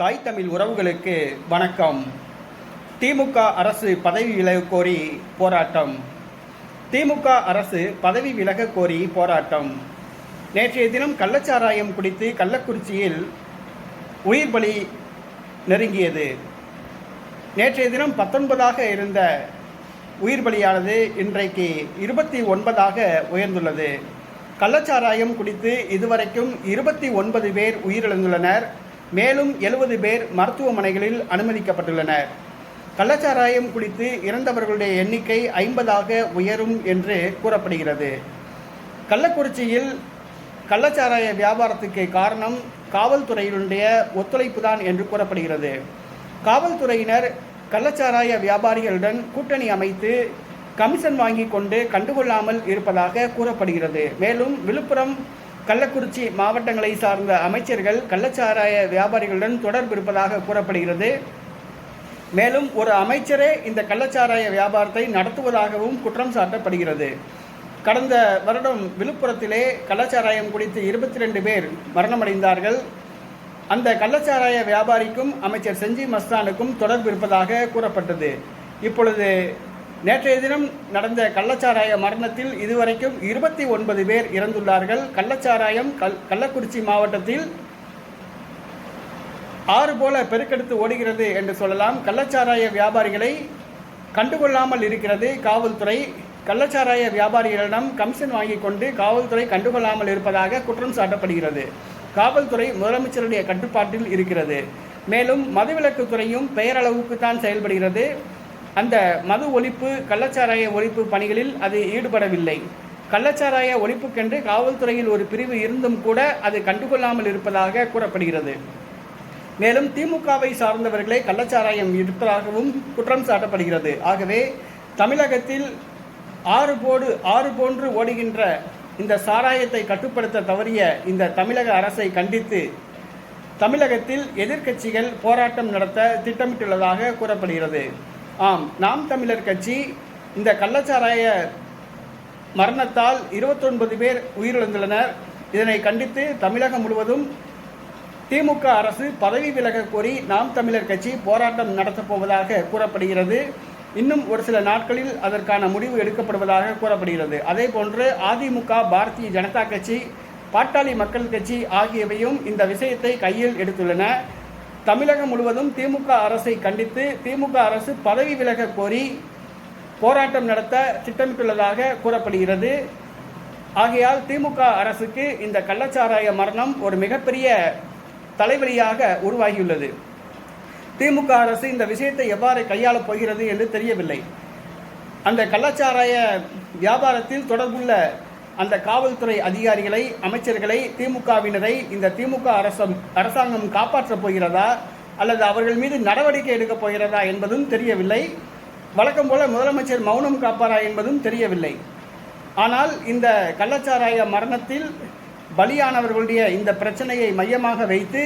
தாய் தமிழ் உறவுகளுக்கு வணக்கம். திமுக அரசு பதவி விலக கோரி போராட்டம். திமுக அரசு பதவி விலக கோரி போராட்டம். நேற்றைய தினம் கள்ளச்சாராயம் குடித்து கள்ளக்குறிச்சியில் உயிர் பலி நெருங்கியது. நேற்றைய தினம் பத்தொன்பதாக இருந்த உயிர் பலியானது இன்றைக்கு இருபத்தி ஒன்பதாக உயர்ந்துள்ளது. கள்ளச்சாராயம் குடித்து இதுவரைக்கும் இருபத்தி ஒன்பது பேர் உயிரிழந்துள்ளனர். மேலும் எழுபது பேர் மருத்துவமனைகளில் அனுமதிக்கப்பட்டுள்ளனர். கள்ளச்சாராயம் குடித்து இறந்தவர்களுடைய எண்ணிக்கை ஐம்பதாக உயரும் என்று கூறப்படுகிறது. கள்ளக்குறிச்சியில் கள்ளச்சாராய வியாபாரத்துக்கு காரணம் காவல்துறையினுடைய ஒத்துழைப்பு தான் என்று கூறப்படுகிறது. காவல்துறையினர் கள்ளச்சாராய வியாபாரிகளுடன் கூட்டணி அமைத்து கமிஷன் வாங்கி கொண்டு கண்டுகொள்ளாமல் இருப்பதாக கூறப்படுகிறது. மேலும் விழுப்புரம் கள்ளக்குறிச்சி மாவட்டங்களை சார்ந்த அமைச்சர்கள் கள்ளச்சாராய வியாபாரிகளுடன் தொடர்பு இருப்பதாக கூறப்படுகிறது. மேலும் ஒரு அமைச்சரே இந்த கள்ளச்சாராய வியாபாரத்தை நடத்துவதாகவும் குற்றம் சாட்டப்படுகிறது. கடந்த வருடம் விழுப்புரத்திலே கள்ளச்சாராயம் குடித்து இருபத்தி ரெண்டு பேர் மரணமடைந்தார்கள். அந்த கள்ளச்சாராய வியாபாரிக்கும் அமைச்சர் செஞ்சி மஸ்தானுக்கும் தொடர்பு இருப்பதாக கூறப்பட்டது. இப்பொழுது நேற்றைய தினம் நடந்த கள்ளச்சாராய மரணத்தில் இதுவரைக்கும் இருபத்தி ஒன்பது பேர் இறந்துள்ளார்கள். கள்ளச்சாராயம் கல் கள்ளக்குறிச்சி மாவட்டத்தில் ஆறு போல பெருக்கெடுத்து ஓடுகிறது என்று சொல்லலாம். கள்ளச்சாராய வியாபாரிகளை கண்டுகொள்ளாமல் இருக்கிறது காவல்துறை. கள்ளச்சாராய வியாபாரிகளிடம் கமிஷன் வாங்கி கொண்டு காவல்துறை கண்டுகொள்ளாமல் இருப்பதாக குற்றம் சாட்டப்படுகிறது. காவல்துறை முதலமைச்சருடைய கட்டுப்பாட்டில் இருக்கிறது. மேலும் மதுவிலக்குத்துறையும் பெயரளவுக்கு தான் செயல்படுகிறது. அந்த மது ஒழிப்பு கள்ளச்சாராய ஒழிப்பு பணிகளில் அது ஈடுபடவில்லை. கள்ளச்சாராய ஒழிப்புக்கென்று காவல்துறையில் ஒரு பிரிவு இருந்தும் கூட அது கண்டுகொள்ளாமல் இருப்பதாக கூறப்படுகிறது. மேலும் திமுகவை சார்ந்தவர்களே கள்ளச்சாராயம் இருப்பதாகவும் குற்றம் சாட்டப்படுகிறது. ஆகவே தமிழகத்தில் ஆறு போடு ஆறு போன்று ஓடுகின்ற இந்த சாராயத்தை கட்டுப்படுத்த தவறிய இந்த தமிழக அரசை கண்டித்து தமிழகத்தில் எதிர்க்கட்சிகள் போராட்டம் நடத்த திட்டமிட்டுள்ளதாக கூறப்படுகிறது. ஆம் நாம் தமிழர் கட்சி இந்த கள்ளச்சாராய மரணத்தால் இருபத்தொன்பது பேர் உயிரிழந்துள்ளனர். இதனை கண்டித்து தமிழகம் முழுவதும் திமுக அரசு பதவி விலக கோரி நாம் தமிழர் கட்சி போராட்டம் நடத்தப்போவதாக கூறப்படுகிறது. இன்னும் ஒரு சில நாட்களில் அதற்கான முடிவு எடுக்கப்படுவதாக கூறப்படுகிறது. அதே போன்று அதிமுக பாரதிய ஜனதா கட்சி பாட்டாளி மக்கள் கட்சி ஆகியவையும் இந்த விஷயத்தை கையில் எடுத்துள்ளன. தமிழகம் முழுவதும் திமுக அரசை கண்டித்து திமுக அரசு பதவி விலக கோரி போராட்டம் நடத்த திட்டமிட்டுள்ளதாக கூறப்படுகிறது. ஆகையால் திமுக அரசுக்கு இந்த கள்ளச்சாராய மரணம் ஒரு மிகப்பெரிய தலைவலியாக உருவாகியுள்ளது. திமுக அரசு இந்த விஷயத்தை எவ்வாறு கையாளப் போகிறது என்று தெரியவில்லை. அந்த கள்ளச்சாராய வியாபாரத்தில் தொடர்புள்ள அந்த காவல்துறை அதிகாரிகளை அமைச்சர்களை திமுகவினரை இந்த திமுக அரசம் அரசாங்கம் காப்பாற்றப் போகிறதா? அல்லது அவர்கள் மீது நடவடிக்கை எடுக்கப் போகிறதா என்பதும் தெரியவில்லை. வழக்கம் போல முதலமைச்சர் மௌனம் காப்பாரா என்பதும் தெரியவில்லை. ஆனால் இந்த கள்ளச்சாராய மரணத்தில் பலியானவர்களுடைய இந்த பிரச்சனையை மையமாக வைத்து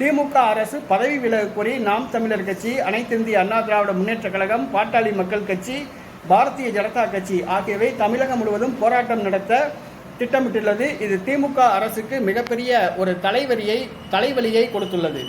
திமுக அரசு பதவி விலக கோரி நாம் தமிழர் கட்சி அனைத்திந்திய அண்ணா திராவிட முன்னேற்ற கழகம் பாட்டாளி மக்கள் கட்சி பாரதிய ஜனதா கட்சி ஆகியவை தமிழகம் முழுவதும் போராட்டம் நடத்த திட்டமிட்டுள்ளது. இது திமுக அரசுக்கு மிகப்பெரிய ஒரு தலைவரியை தலைவலியை கொடுத்துள்ளது.